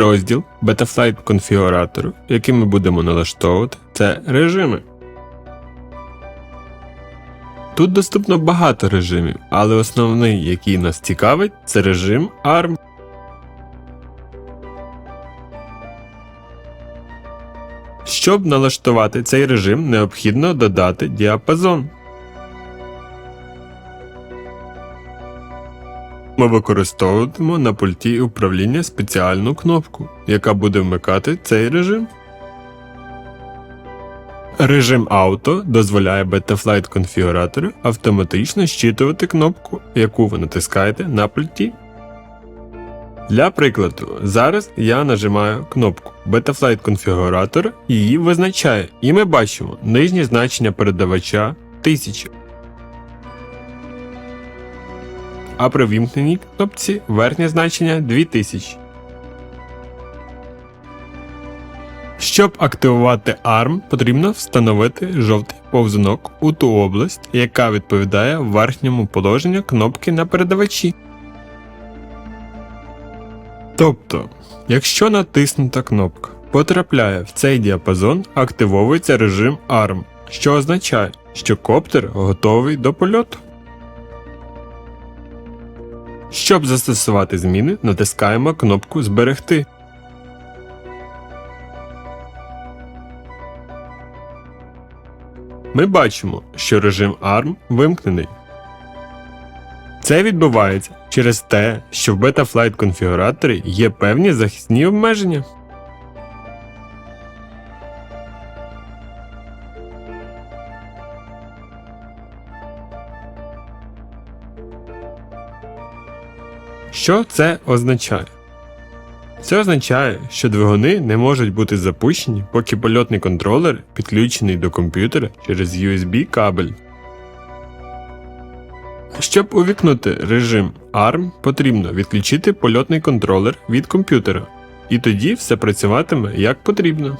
розділ Betaflight конфігуратору, який ми будемо налаштовувати, це режими. Тут доступно багато режимів, але основний, який нас цікавить, це режим ARM. Щоб налаштувати цей режим, необхідно додати діапазон. Ми використовуватимемо на пульті управління спеціальну кнопку, яка буде вмикати цей режим. Режим Auto дозволяє Betaflight конфігуратору автоматично щитувати кнопку, яку ви натискаєте на пульті. Для прикладу, зараз я нажимаю кнопку Betaflight конфігуратор її визначає, і ми бачимо нижнє значення передавача 1000. А при вімкненій кнопці верхнє значення 2000. Щоб активувати ARM, потрібно встановити жовтий повзунок у ту область, яка відповідає верхньому положенню кнопки на передавачі. Тобто, якщо натиснута кнопка потрапляє в цей діапазон, активовується режим ARM, що означає, що коптер готовий до польоту. Щоб застосувати зміни, натискаємо кнопку Зберегти. Ми бачимо, що режим ARM вимкнений. Це відбувається через те, що в Betaflight конфігураторі є певні захисні обмеження. Що це означає? Це означає, що двигуни не можуть бути запущені, поки польотний контролер підключений до комп'ютера через USB кабель. Щоб увікнути режим ARM, потрібно відключити польотний контролер від комп'ютера, і тоді все працюватиме як потрібно.